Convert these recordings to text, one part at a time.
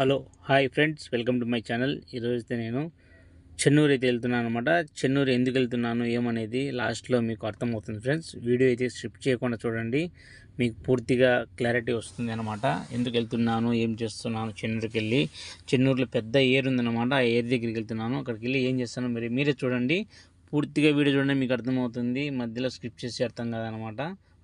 Hello hi friends welcome to my channel. ఈరోజైతే నేను చెన్నూరు అయితే వెళ్తున్నాను అనమాట చెన్నూరు ఎందుకు వెళ్తున్నాను ఏమనేది లాస్ట్లో మీకు అర్థమవుతుంది ఫ్రెండ్స్. వీడియో అయితే స్కిప్ చేయకుండా చూడండి. మీకు పూర్తిగా క్లారిటీ వస్తుంది అనమాట ఎందుకు వెళ్తున్నాను ఏం చేస్తున్నాను చెన్నూరుకి వెళ్ళి. చెన్నూరులో పెద్ద ఏర్ ఉందన్నమాట. ఆ ఏర్ దగ్గరికి వెళ్తున్నాను. అక్కడికి వెళ్ళి ఏం చేస్తాను మరి మీరే చూడండి. పూర్తిగా వీడియో చూడండి మీకు అర్థమవుతుంది. మధ్యలో స్కిప్ చేసి అర్థం కాదనమాట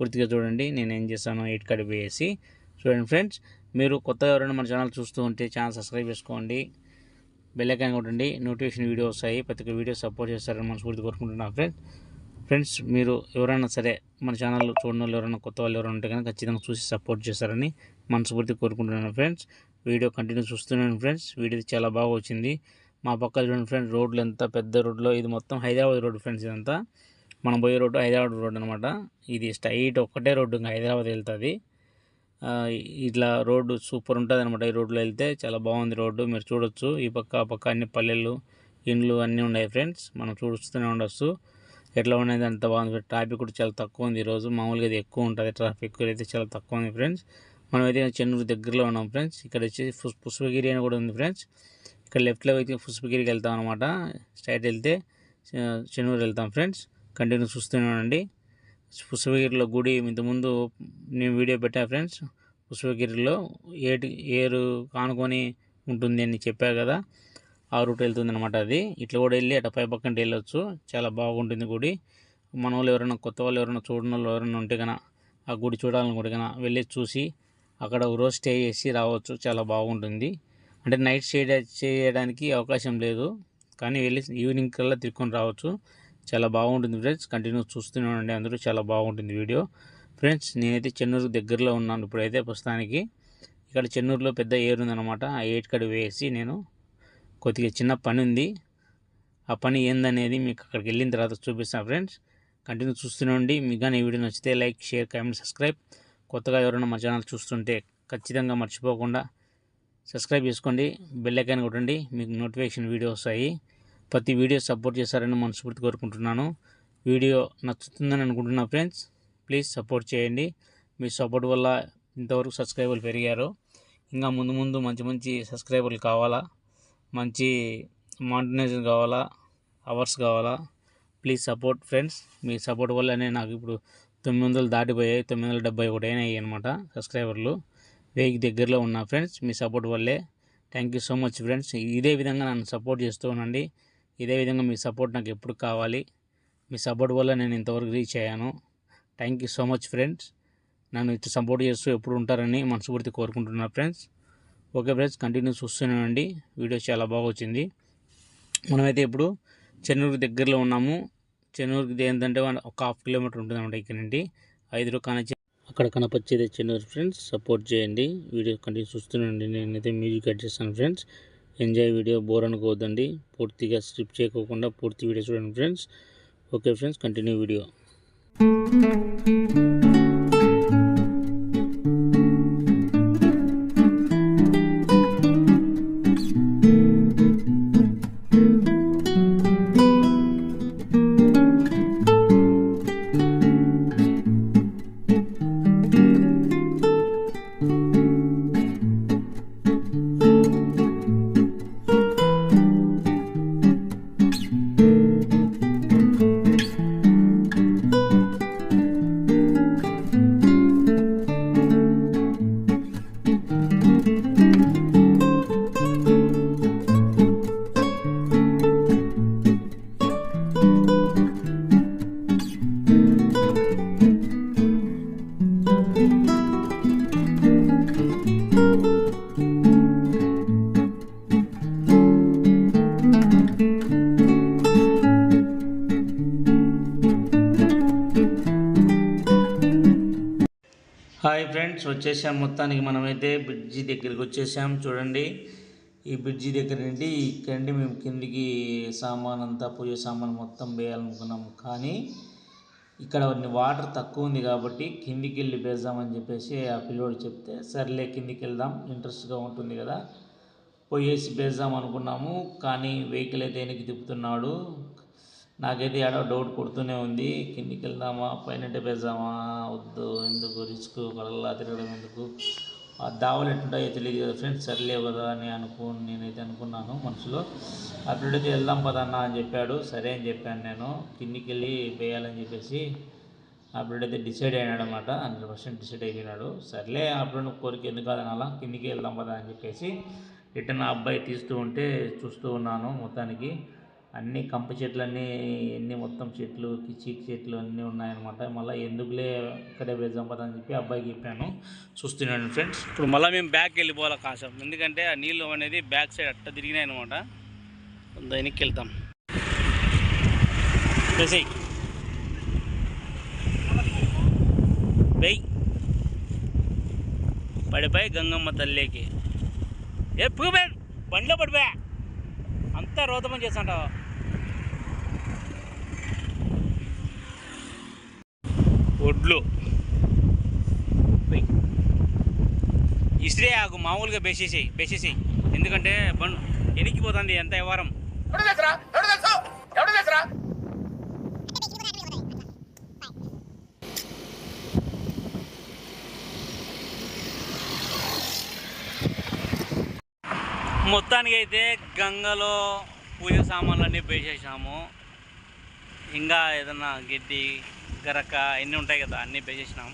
పూర్తిగా చూడండి నేను ఏం చేస్తాను ఎయిట్ కార్డ్ వేసి చూడండి ఫ్రెండ్స్ మీరు కొత్తగా ఎవరైనా మన ఛానల్ చూస్తూ ఉంటే ఛానల్ సబ్స్క్రైబ్ చేసుకోండి. బెల్ ఐకాన్ కొట్టండి. నోటిఫికేషన్ వీడియో వస్తాయి ప్రతి ఒక్క వీడియో సపోర్ట్ చేస్తారని మనస్ఫూర్తి కోరుకుంటున్నాను ఫ్రెండ్స్ ఫ్రెండ్స్ మీరు ఎవరైనా సరే మన ఛానల్ చూడని వాళ్ళు ఎవరైనా కొత్త వాళ్ళు ఎవరైనా ఉంటే కనుక ఖచ్చితంగా చూసి సపోర్ట్ చేస్తారని మనస్ఫూర్తి కోరుకుంటున్నాను ఫ్రెండ్స్. వీడియో కంటిన్యూ చూస్తున్నాను ఫ్రెండ్స్. వీడియో చాలా బాగా వచ్చింది. మా పక్కన చూడండి ఫ్రెండ్స్ రోడ్లు ఎంత పెద్ద రోడ్లో ఇది మొత్తం హైదరాబాద్ రోడ్డు ఫ్రెండ్స్ ఇదంతా. మనం పోయే రోడ్డు హైదరాబాద్ రోడ్డు అనమాట ఇది స్ట్రైట్ ఒక్కటే రోడ్డు ఇంకా హైదరాబాద్ వెళ్తుంది. ఇట్లా రోడ్డు సూపర్ ఉంటుంది అనమాట ఈ రోడ్లో వెళ్తే చాలా బాగుంది రోడ్డు. మీరు చూడొచ్చు. ఈ పక్క ఆ పక్క అన్ని పల్లెలు ఇండ్లు అన్నీ ఉన్నాయి ఫ్రెండ్స్. మనం చూస్తూనే ఉండొచ్చు. ఎట్లా ఉన్నది అంత బాగుంది ట్రాఫిక్ కూడా చాలా తక్కువ ఉంది ఈరోజు. మామూలుగా ఇది ఎక్కువ ఉంటుంది. ట్రాఫిక్ అయితే చాలా తక్కువ ఉంది ఫ్రెండ్స్. మనం అయితే చెన్నూరు దగ్గరలో ఉన్నాం ఫ్రెండ్స్. ఇక్కడ వచ్చేసి పుష్పగిరి అని కూడా ఉంది ఫ్రెండ్స్. ఇక్కడ లెఫ్ట్లో అయితే పుష్పగిరికి వెళ్తాం అనమాట స్ట్రైట్ వెళ్తే చెన్నూరు వెళ్తాం ఫ్రెండ్స్. కంటిన్యూ చూస్తూనే ఉండండి. పుష్పగిరిలో గుడి ఇంతకుముందు నేను వీడియో పెట్టా ఫ్రెండ్స్. పుష్పగిరిలో ఏటి ఏరు కానుకొని ఉంటుంది అని చెప్పా కదా. ఆ రూట్ వెళ్తుంది అనమాట అది. ఇట్లా కూడా వెళ్ళి అటు పై పక్కన వెళ్ళొచ్చు. చాలా బాగుంటుంది గుడి. మన వాళ్ళు ఎవరైనా కొత్త వాళ్ళు ఎవరైనా చూడని వాళ్ళు ఎవరైనా ఉంటే కన ఆ గుడి చూడాలనుకుంటే కన వెళ్ళి చూసి అక్కడ ఒక రోజు స్టే చేసి రావచ్చు. చాలా బాగుంటుంది. అంటే నైట్ స్టే చేయడానికి అవకాశం లేదు. కానీ వెళ్ళి ఈవినింగ్ కల్లా తిరుక్కొని రావచ్చు. చాలా బాగుంటుంది ఫ్రెండ్స్. కంటిన్యూ చూస్తూనే ఉండండి. అందరూ చాలా బాగుంటుంది వీడియో. ఫ్రెండ్స్ నేనైతే చెన్నూరు దగ్గరలో ఉన్నాను. ఇప్పుడైతే ప్రస్తుతానికి ఇక్కడ చెన్నూరులో పెద్ద ఏరు ఉందన్నమాట. ఆ ఏట్ కడ వేసి నేను కొద్దిగా చిన్న పని ఉంది. ఆ పని ఏందనేది మీకు అక్కడికి వెళ్ళిన తర్వాత చూపిస్తాను ఫ్రెండ్స్. కంటిన్యూ చూస్తూనే ఉండి మీకు కానీ ఈ వీడియో నచ్చితే లైక్ షేర్ కామెంట్ సబ్స్క్రైబ్. కొత్తగా ఎవరైనా మా ఛానల్ చూస్తుంటే ఖచ్చితంగా మర్చిపోకుండా సబ్స్క్రైబ్ చేసుకోండి. బెల్ ఐకాన్ కొట్టండి. మీకు నోటిఫికేషన్ వీడియో వస్తాయి. ప్రతి వీడియో సపోర్ట్ చేశారని మనస్ఫూర్తి కోరుకుంటున్నాను. వీడియో నచ్చుతుందని అనుకుంటున్నా ఫ్రెండ్స్. ప్లీజ్ సపోర్ట్ చేయండి. మీ సపోర్ట్ వల్ల ఇంతవరకు సబ్స్క్రైబర్లు పెరిగారు. ఇంకా ముందు ముందు మంచి మంచి సబ్స్క్రైబర్లు కావాలా? మంచి మానిటైజేషన్ కావాలా? అవర్స్ కావాలా? Please support friends. Me support వల్లనే నాకు ఇప్పుడు తొమ్మిది వందలు దాటిపోయాయి. తొమ్మిది వందల డెబ్బై ఒకటి అయినాయి అనమాట సబ్స్క్రైబర్లు. వెయ్యికి దగ్గరలో ఉన్నా ఫ్రెండ్స్. మీ సపోర్ట్ వల్లే. Thank you so much friends. ఇదే విధంగా నన్ను సపోర్ట్ చేస్తూ ఉండండి. ఇదే విధంగా మీ సపోర్ట్ నాకు ఎప్పుడు కావాలి. మీ సపోర్ట్ వల్ల నేను ఇంతవరకు రీచ్ అయ్యాను. Thank you so much friends. నన్ను ఇట్లా సపోర్ట్ చేస్తూ ఎప్పుడు ఉంటారని మనస్ఫూర్తి కోరుకుంటున్నా ఫ్రెండ్స్. ఓకే ఫ్రెండ్స్ కంటిన్యూ చూస్తూనే వీడియో చాలా బాగా వచ్చింది. మనమైతే ఇప్పుడు చెన్నూరు దగ్గరలో ఉన్నాము. చెన్నూరుకి ఏంటంటే ఒక హాఫ్ కిలోమీటర్ ఉంటుంది అనమాట ఇక్కడ నుండి ఐదు రూపాయల అక్కడ కనపచ్చేది చెన్నూరు ఫ్రెండ్స్. సపోర్ట్ చేయండి. వీడియో కంటిన్యూ చూస్తుండండి నేనైతే మ్యూజిక్ కట్ చేస్తాను ఫ్రెండ్స్. ఎంజాయ్ వీడియో బోర్ అనుకోవద్దండి. పూర్తిగా స్ట్రిప్ చేయకోకుండా పూర్తి వీడియో చూడండి friends. Okay friends continue video. Hi friends వచ్చేసాం. మొత్తానికి మనమైతే బ్రిడ్జి దగ్గరికి వచ్చేసాం. చూడండి ఈ బ్రిడ్జి దగ్గర నుండి ఇక్కడ నుండి మేము కిందికి సామాన్ అంతా పూజ సామాన్ మొత్తం వేయాలనుకున్నాం. కానీ ఇక్కడ కొన్ని వాటర్ తక్కువ ఉంది కాబట్టి కిందికి వెళ్ళి వేద్దామని చెప్పేసి ఆ పిల్లోడు చెప్తే సర్లే కిందికి వెళ్దాం. ఇంట్రెస్ట్గా ఉంటుంది కదా. పోయేసి వేద్దాం అనుకున్నాము. కానీ వెహికల్ అయితే వెనక్కి తిప్పుతున్నాడు. నాకైతే ఏడో డౌట్ కొడుతూనే ఉంది. కిందికి వెళ్దామా? పైన పెద్దామా వద్దు. ఎందుకు? రిస్క్ కళ్ళ తిరగడం ఎందుకు? ఆ దావలు ఎట్టుంటాయో తెలియదు కదా ఫ్రెండ్స్. సర్లే కదా అని అనుకో నేనైతే అనుకున్నాను మనసులో. అప్పుడైతే వెళ్దాం పదన్నా అని చెప్పాడు. సరే అని చెప్పాను నేను. కిందికి వెళ్ళి వేయాలని చెప్పేసి అప్పుడైతే డిసైడ్ అయినాడు అనమాట హండ్రెడ్ పర్సెంట్ డిసైడ్ అయిపోయినాడు. సర్లే అప్పుడు కోరిక ఎందుకు కాదని అలా కిందికి వెళ్దాం పదా అని చెప్పేసి రిటర్న్ ఆ అబ్బాయి తీస్తూ ఉంటే చూస్తూ ఉన్నాను మొత్తానికి. అన్ని కంప చెట్లన్నీ ఎన్ని మొత్తం చెట్లు చీక్ చెట్లు అన్నీ ఉన్నాయన్నమాట. మళ్ళీ ఎందుకులే ఇక్కడే వేద్దాం పదా అని చెప్పి అబ్బాయికి చెప్పాను. చూస్తున్నాను ఫ్రెండ్స్. ఇప్పుడు మళ్ళీ మేము బ్యాక్ వెళ్ళిపోవాలి కాసం ఎందుకంటే ఆ నీళ్ళు అనేది బ్యాక్ సైడ్ అట్ట తిరిగినాయి అనమాట దానికి వెళ్తాం. వేసేయి. వెయ్యి పడిపోయి గంగమ్మ తల్లికి. ఏ పువ్వే బండిలో పడిపోయా? అంతా రోదమని చేస్తుంటావు? ఒడ్లు. ఇస్త్రీ ఆకు మామూలుగా బేసేసేయి బేసేసేయి. ఎందుకంటే బండు ఎనికిపోతుంది ఎంత వ్యవహారం. మొత్తానికి అయితే గంగలో పూజ సామాన్లన్నీ పేసేసాము ఇంకా ఏదన్నా గడ్డి గరక అన్నీ ఉంటాయి కదా అన్నీ పేసేసినాం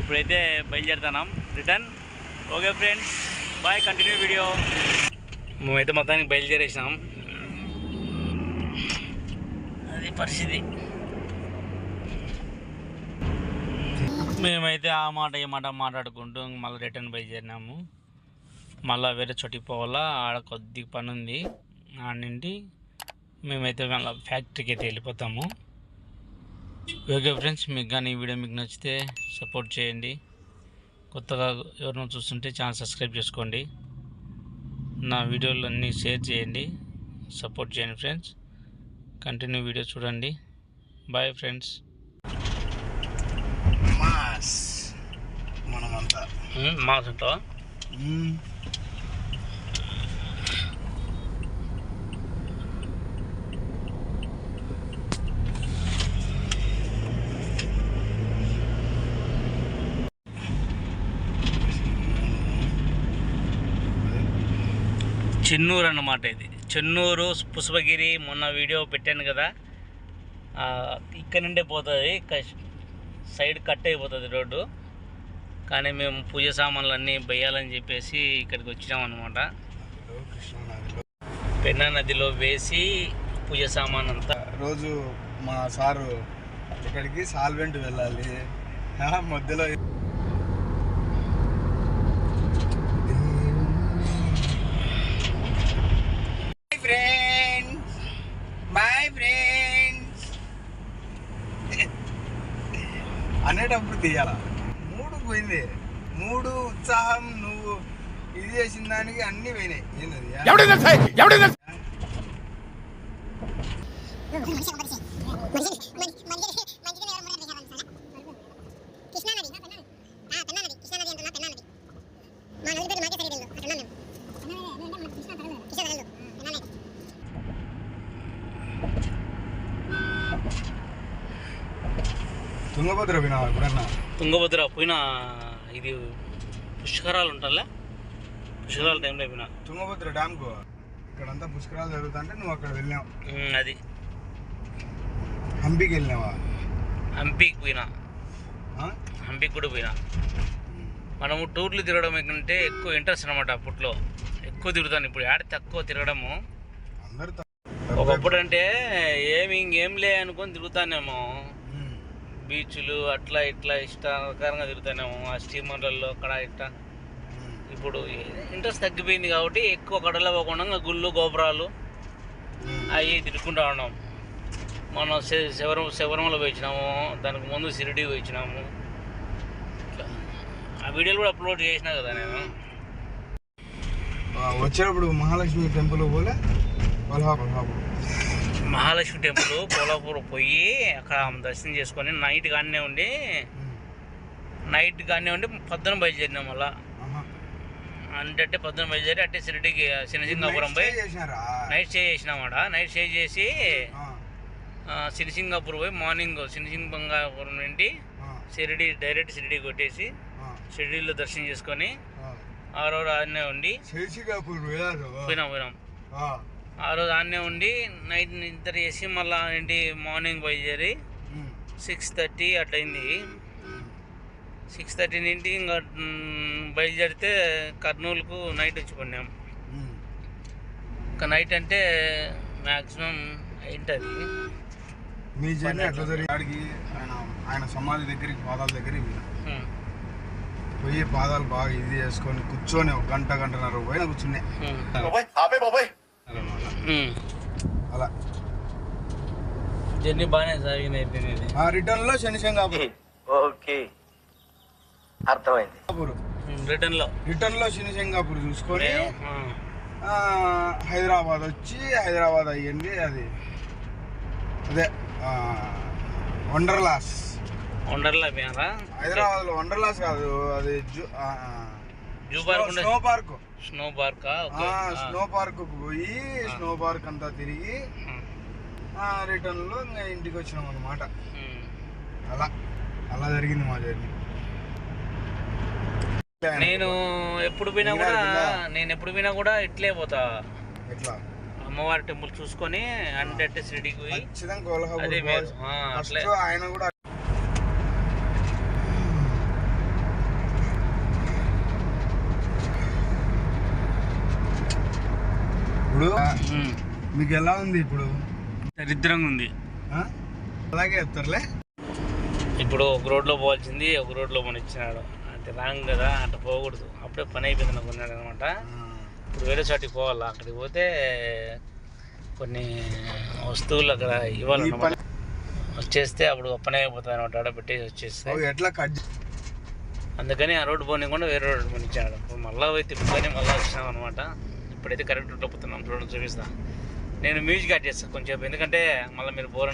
ఇప్పుడైతే బయలుదేరుతున్నాం. Return. Okay friends. Bye. Continue video. మేమైతే మొత్తానికి బయలుదేరేసినాం. అది పరిస్థితి. మేమైతే ఆ మాట ఈ మాట మాట్లాడుకుంటూ మళ్ళీ రిటర్న్ బయలుదేరినాము. మళ్ళీ వేరే చోటికి పోవాలా? ఆడ కొద్దిగా పని ఉంది ఆడ మేమైతే మళ్ళీ ఫ్యాక్టరీకి అయితే వెళ్ళిపోతాము. ఓకే ఫ్రెండ్స్ మీకు కానీ ఈ వీడియో మీకు నచ్చితే సపోర్ట్ చేయండి. కొత్తగా ఎవరైనా చూస్తుంటే ఛానల్ సబ్స్క్రైబ్ చేసుకోండి. నా వీడియోలు అన్నీ షేర్ చేయండి. సపోర్ట్ చేయండి ఫ్రెండ్స్. కంటిన్యూ వీడియో చూడండి. Bye friends. మాస్. మనమంతా. మాస్ ఉంటావా చెన్నూరు అన్నమాట ఇది. చెన్నూరు పుష్పగిరి మొన్న వీడియో పెట్టాను కదా. ఇక్కడ నుండే పోతుంది సైడ్ కట్ అయిపోతుంది రోడ్డు. కానీ మేము పూజ సామాన్లు అన్నీ వేయాలని చెప్పేసి ఇక్కడికి వచ్చినాం అనమాట పెన్నా నదిలో వేసి పూజ సామాన్ అంతా. రోజు మా సారు ఇక్కడికి సాల్వెంట్ వెళ్ళాలి. మధ్యలో ఫ్రెండ్స్ బాయ్ ఫ్రెండ్స్ అనేటప్పుడు తీయాల మూడు పోయింది మూడు ఉత్సాహం నువ్వు ఇది చేసిన దానికి అన్ని పోయినాయి. ఏంటది తుంగభద్ర వినావా ఎప్పుడన్నా? తుంగభద్ర పోయిన. ఇది పుష్కరాలు ఉంటాలే? పుష్కరాల టైంలో పోయినా తుంగభద్ర డ్యామ్కు ఇక్కడంతా పుష్కరాలు జరుగుతుంటే నువ్వు అక్కడ వెళ్ళావు అది. హంపీకి వెళ్ళినావా? హంపీకి పోయినా? హంపీకి కూడా పోయినా. మనము టూర్లు తిరగడం కంటే ఎక్కువ ఇంట్రెస్ట్ అనమాట అప్పట్లో. ఎక్కువ తిరుగుతాను ఇప్పుడు. ఆడ తక్కువ తిరగడము. ఒకప్పుడు అంటే ఏమి ఇంకేం లే అనుకొని తిరుగుతానేమో. బీచ్లు అట్లా ఇట్లా ఇష్టాకరంగా తిరుగుతున్నాము. ఆ స్టీమర్లలో అక్కడ ఇట్లా. ఇప్పుడు ఇంట్రెస్ట్ తగ్గిపోయింది కాబట్టి ఎక్కువ కడలో పోకుండా గుళ్ళు గోపురాలు అవి తిరుగుకుంటా ఉన్నాం. మనం శ- శబరం శబరిమల పోయించినాము దానికి ముందు షిరిడి పోయించినాము ఆ వీడియోలు కూడా అప్లోడ్ చేసినా కదా నేను. వచ్చినప్పుడు వచ్చేటప్పుడు మహాలక్ష్మి టెంపుల్ పోలే. కొల్హాపూర్ మహాలక్ష్మి టెంపుల్ కోలాపూర్ పోయి అక్కడ దర్శనం చేసుకొని నైట్ గానే ఉండి. నైట్ గానే ఉండి పొద్దున బయలుదేరినాం మళ్ళా. అంటే పొద్దున బయలుదేరి అంటే షిరిడికి శనిసింగాపురం పోయి నైట్ స్టే చేసినామాట నైట్ స్టే చేసి శనిసింగాపూర్ పోయి మార్నింగ్ శనిసింగాపురం నుండి షిరిడి డైరెక్ట్ షిరిడి కొట్టేసి ఆ. షిరిడీలో దర్శనం చేసుకొని ఆ. రోజు ఆడనే ఉండి పోయినాం పోయినాం ఆ. రోజు ఆడనే ఉండి నైట్ నిద్ర చేసి మళ్ళీ ఏంటి మార్నింగ్ బయలుదేరి. సిక్స్ థర్టీ అట్లయింది సిక్స్ థర్టీ నుండి ఇంకా బయలుదేరితే కర్నూలుకు నైట్ వచ్చి పడినాం నైట్ అంటే మ్యాక్సిమం ఏంటది మీ జర్నీ ఎట్లా జరిగింది ఆడికి ఆయన ఆయన సమాధి దగ్గరికి పాదాల దగ్గరికి. పోయి పాదాలు బాగా ఇది చేసుకొని కూర్చొని ఒక గంట గంటన్నర పోయిన కూర్చునే అలా. జర్నీ బాగానే సాగింది అయిపోయింది ఆ రిటర్న్లో శనిశంగాపూర్ ఓకే. అర్థమైంది. రిటర్న్లో రిటర్న్లో శనిశంగాపూర్ చూసుకొని ఆ, ఆ, హైదరాబాద్ వచ్చి హైదరాబాద్ అయ్యింది అది. అదే వండర్లాస్. వండర్లా హైదరాబాద్లో వండర్లాస్ కాదు అది zoo- park snow park snow పార్కా snow park పోయి స్నో పార్క్ అంతా తిరిగి రిటర్న్లో ఇంకా ఇంటికి వచ్చినాం అనమాట అలా అలా జరిగింది మా జర్నీ నేను ఎప్పుడు పోయినా కూడా నేను ఎప్పుడు పోయినా కూడా ఇట్లే పోతా. ఎట్లా? అమ్మవారి టెంపుల్ చూసుకొని అంటే షిరిడీకి పోయి అదే ఆయన కూడా ఇప్పుడు. మీకు ఎలా ఉంది ఇప్పుడు? దరిద్రంగా ఉంది? అలాగే చెప్తారులే. ఇప్పుడు ఒక రోడ్లో పోవాల్సింది ఒక రోడ్లో మన ఇచ్చినాడు. అంటే రాంగ్ కదా అట్లా పోకూడదు. అప్పుడే పని అయిపోయింది అనుకున్నాడు అనమాట. ఇప్పుడు వేరే చోటికి పోవాలా? అక్కడికి పోతే కొన్ని వస్తువులు అక్కడ ఇవ్వాలన్నమాట. పని వచ్చేస్తే అప్పుడు పని అయిపోతుంది అనమాట. ఆడ పెట్టేసి వచ్చేస్తే. ఎట్లా కట్ అందుకని ఆ రోడ్డు పోనీకుండా వేరే రోడ్డు పోనిచ్చాడు మళ్ళీ పోయి తిప్పుకొని మళ్ళీ వచ్చినాం అనమాట. ఇప్పుడైతే కరెంట్ రూట్లో పోతున్నాం చూడండి చూపిస్తా. నేను మ్యూజిక్ యాడ్ చేస్తాను కొంచెం ఎందుకంటే మళ్ళీ మీరు బోర్